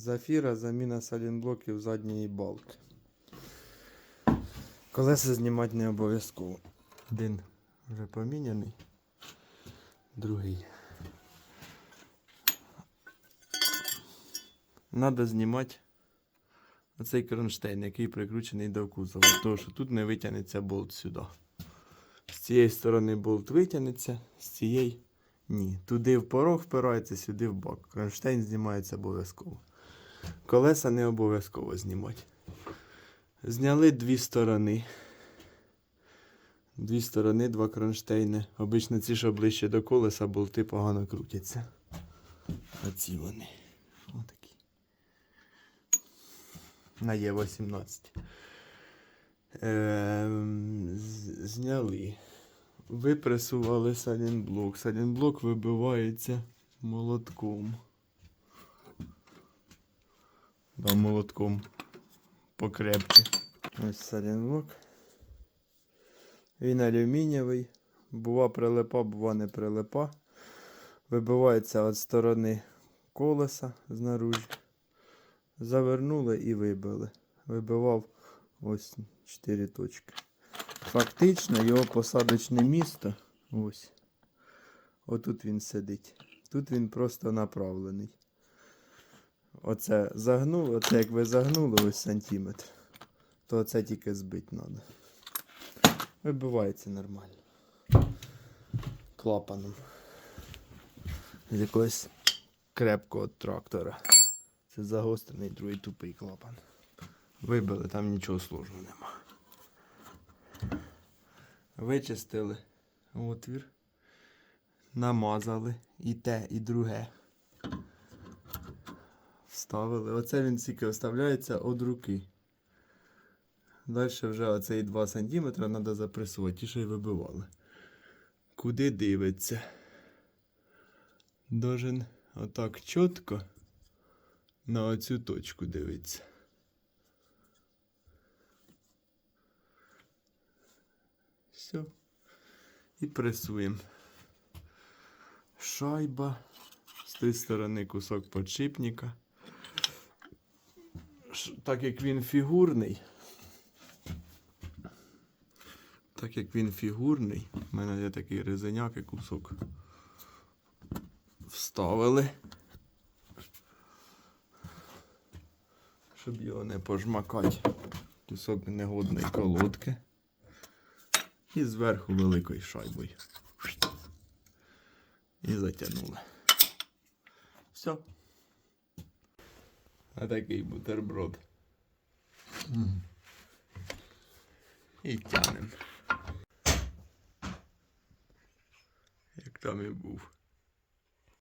Зафіра, заміна салінблоків задньої балки. Колеса знімати не обов'язково. Один вже поміняний, другий. Надо знімати оцей кронштейн, який прикручений до кузова, тому що тут не витягнеться болт сюди. З цієї сторони болт витягнеться, з цієї ні. Туди в порог впирається, сюди в бок. Кронштейн знімається обов'язково. Колеса не обов'язково знімати. Зняли дві сторони. Дві сторони, два кронштейни. Обично ці, що ближче до колеса, болти погано крутяться. Оці вони. Отакі. На Є18. Ем, з- зняли. Випресували салінблок. Салінблок вибивається молотком. Да, молотком покрепче. Ось салінблок. Він алюмінієвий. Бува прилипа, бува не прилипа. Вибивається від сторони колеса знаружі. Завернули і вибили. Вибивав ось 4 точки. Фактично його посадочне місто. Ось. Отут він сидить. Тут він просто направлений. Оце загнули, оце як ви загнули ось сантиметр, то оце тільки збити треба. Вибивається нормально. Клапаном. З якогось крепкого трактора. Це загострений другий тупий клапан. Вибили, там нічого сложного нема. Вичистили отвір, намазали і те, і друге. Вставили. Оце він тільки вставляється від руки. Далі вже оцей 2 см треба запресувати, ті, що й вибивали. Куди дивиться? Должен отак чітко на оцю точку дивитися. Все. І пресуємо. Шайба. З тієї сторони кусок подшипника. Так як він фігурний. Так як він фігурний, у мене є такий резиняк і кусок. Вставили. Щоб його не пожмакати. Кусок негодної колодки. І зверху великою шайбою. І затягнули. Все. А такий бутерброд. І тянем. Як там і був.